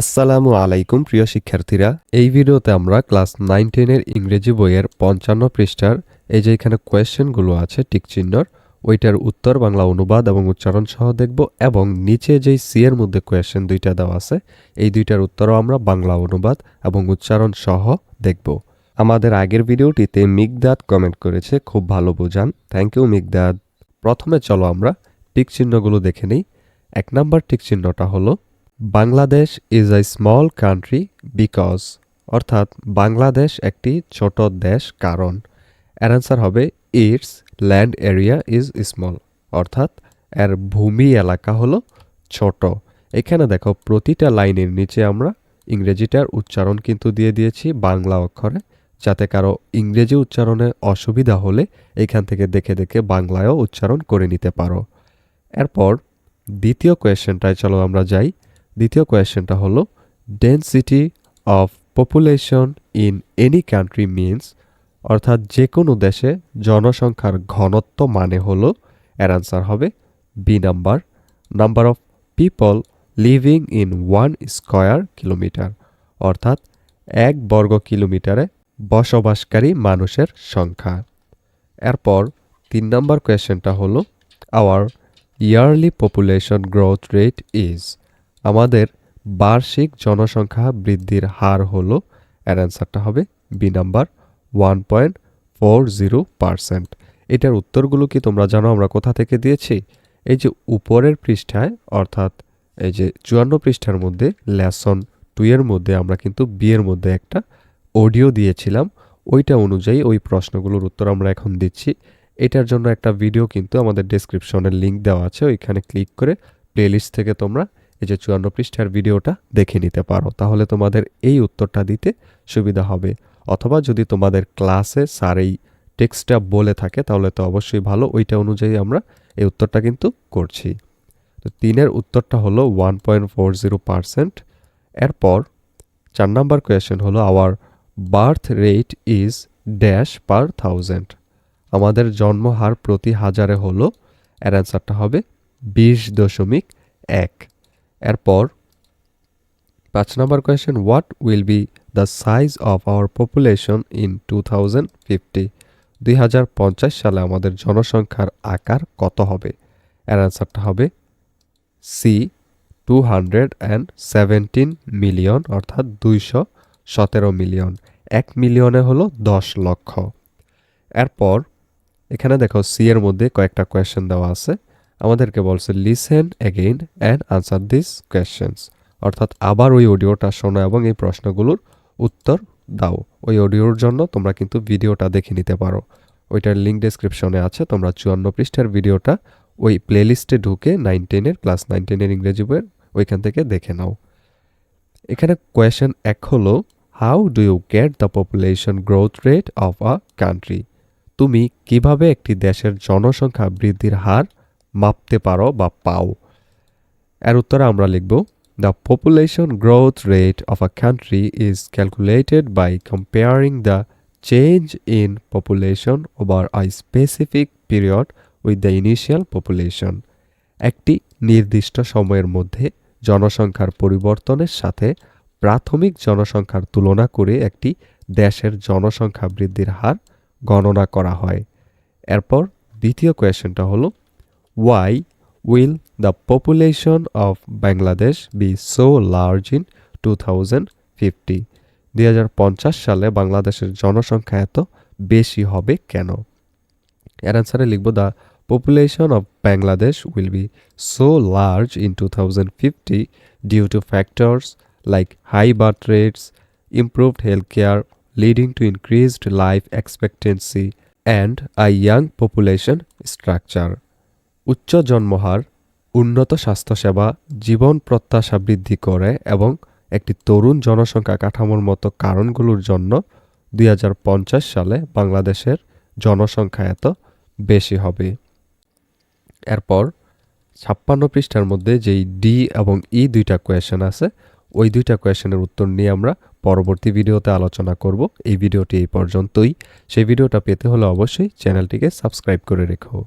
আসসালামু আলাইকুম, প্রিয় শিক্ষার্থীরা। এই ভিডিওতে আমরা ক্লাস নাইন টেনের ইংরেজি বইয়ের পঞ্চান্ন পৃষ্ঠার এই যে এখানে কোয়েশ্চেনগুলো আছে, টিকচিহ্নর, ওইটার উত্তর, বাংলা অনুবাদ এবং উচ্চারণ সহ দেখব এবং নিচে যেই সি এর মধ্যে কোয়েশ্চেন দুইটা দেওয়া আছে, এই দুইটার উত্তরও আমরা বাংলা অনুবাদ এবং উচ্চারণ সহ দেখব। আমাদের আগের ভিডিওটিতে মিগদাদ কমেন্ট করেছে, খুব ভালো বোঝান। Thank you, Miqdad. প্রথমে চলো আমরা টিকচিহ্নগুলো দেখে নিই। এক নম্বর টিকচিহ্নটা হলো Bangladesh is a small country because অর্থাৎ বাংলাদেশ একটি ছোট দেশ, কারণ। এর অ্যান্সার হবে it's land area is small অর্থাৎ এর ভূমি এলাকা হলো ছোট। এখানে দেখো, প্রতিটা লাইনের নিচে আমরা ইংরেজিটার উচ্চারণ কিন্তু দিয়ে দিয়েছি বাংলা অক্ষরে, যাতে কারও ইংরেজি উচ্চারণে অসুবিধা হলে এখান থেকে দেখে দেখে বাংলায়ও উচ্চারণ করে নিতে পারো। এরপর দ্বিতীয় কোয়েশ্চেনটায় চলো আমরা যাই। দ্বিতীয় কোয়েশ্চেনটা হলো density of population in any country means অর্থাৎ যে কোনো দেশে জনসংখ্যার ঘনত্ব মানে হলো, এর আনসার হবে B number number of people living in one square kilometre অর্থাৎ এক বর্গ কিলোমিটারে বসবাসকারী মানুষের সংখ্যা। এরপর তিন নম্বর কোয়েশ্চেনটা হলো our yearly population growth rate is আমাদের বার্ষিক জনসংখ্যা বৃদ্ধির হার হলো, এর অ্যান্সারটা হবে B number one point four zero percent এটার উত্তরগুলো কি তোমরা জানো? আমরা কোথা থেকে দিয়েছি? এই যে উপরের পৃষ্ঠায়, অর্থাৎ এই যে চুয়ান্ন পৃষ্ঠার মধ্যে লেসন টু এর মধ্যে আমরা কিন্তু বিয়ের মধ্যে একটা অডিও দিয়েছিলাম। ওইটা অনুযায়ী ওই প্রশ্নগুলোর উত্তর আমরা এখন দিচ্ছি। এটার জন্য একটা ভিডিও কিন্তু আমাদের ডেসক্রিপশনের লিঙ্ক দেওয়া আছে। ওইখানে ক্লিক করে প্লেলিস্ট থেকে তোমরা এই যে চুয়ান্ন পৃষ্ঠার ভিডিওটা দেখে নিতে পারো। তাহলে তোমাদের এই উত্তরটা দিতে সুবিধা হবে। অথবা যদি তোমাদের ক্লাসে স্যার এই টেক্সটটা বলে থাকে, তাহলে তো অবশ্যই ভালো। ওইটা অনুযায়ী আমরা এই উত্তরটা কিন্তু করছি। তো তিনের উত্তরটা হলো one point four zero percent. এরপর চার নাম্বার কোয়েশ্চেন হলো, our birth rate is dash per thousand. আমাদের জন্মহার প্রতি হাজারে হলো, এর অ্যান্সারটা হবে বিশ দশমিক এক। এরপর পাঁচ number question what will be the size of our population in two thousand fifty দুই হাজার পঞ্চাশ সালে আমাদের জনসংখ্যার আকার কত হবে? এর অ্যান্সারটা হবে C two hundred and seventeen million অর্থাৎ দুইশো সতেরো মিলিয়ন এক মিলিয়নে হলো দশ লক্ষ। এরপর এখানে দেখো সি এর মধ্যে কয়েকটা কোয়েশ্চেন দেওয়া আছে। আমাদেরকে বলছে listen again and answer this questions অর্থাৎ আবার ওই অডিওটা শোনো এবং এই প্রশ্নগুলোর উত্তর দাও। ওই অডিওর জন্য তোমরা কিন্তু ভিডিওটা দেখে নিতে পারো। ওইটার লিঙ্ক ডেসক্রিপশনে আছে, তোমরা চুয়ান্ন পৃষ্ঠার ভিডিওটা ওই প্লেলিস্টে ঢুকে নাইন টেনের ক্লাস নাইন টেনের ইংরেজি বইয়ের ওইখান থেকে দেখে নাও। এখানে কোয়েশ্চেন এক হলো how do you get the population growth rate of a country তুমি কীভাবে একটি দেশের জনসংখ্যা বৃদ্ধির হার মাপতে পারো বা পাও। এর উত্তরে আমরা লিখব the population growth rate of a country is calculated by comparing the change in population over a specific period with the initial population একটি নির্দিষ্ট সময়ের মধ্যে জনসংখ্যার পরিবর্তনের সাথে প্রাথমিক জনসংখ্যার তুলনা করে একটি দেশের জনসংখ্যা বৃদ্ধির হার গণনা করা হয়। এরপর দ্বিতীয় কোয়েশ্চেনটা হলো the population of Bangladesh be so large in two thousand fifty দুই হাজার পঞ্চাশ সালে বাংলাদেশের জনসংখ্যা এত বেশি হবে কেন এর অ্যান্সারে লিখব the population of Bangladesh will be so large in two thousand fifty due to factors like high birth rates improved healthcare, leading to increased life expectancy, and a young population structure. উচ্চ জন্মহার, উন্নত স্বাস্থ্যসেবা, জীবন প্রত্যাশা বৃদ্ধি করে এবং একটি তরুণ জনসংখ্যা কাঠামোর মতো কারণগুলোর জন্য দুই হাজার পঞ্চাশ সালে বাংলাদেশের জনসংখ্যা এত বেশি হবে। এরপর ছাপ্পান্ন পৃষ্ঠার মধ্যে যেই ডি এবং ই দুইটা কোয়েশন আছে, ওই দুইটা কোয়েশনের উত্তর নিয়ে আমরা পরবর্তী ভিডিওতে আলোচনা করব। এই ভিডিওটি এই পর্যন্তই। সেই ভিডিওটা পেতে হলে অবশ্যই চ্যানেলটিকে সাবস্ক্রাইব করে রেখো।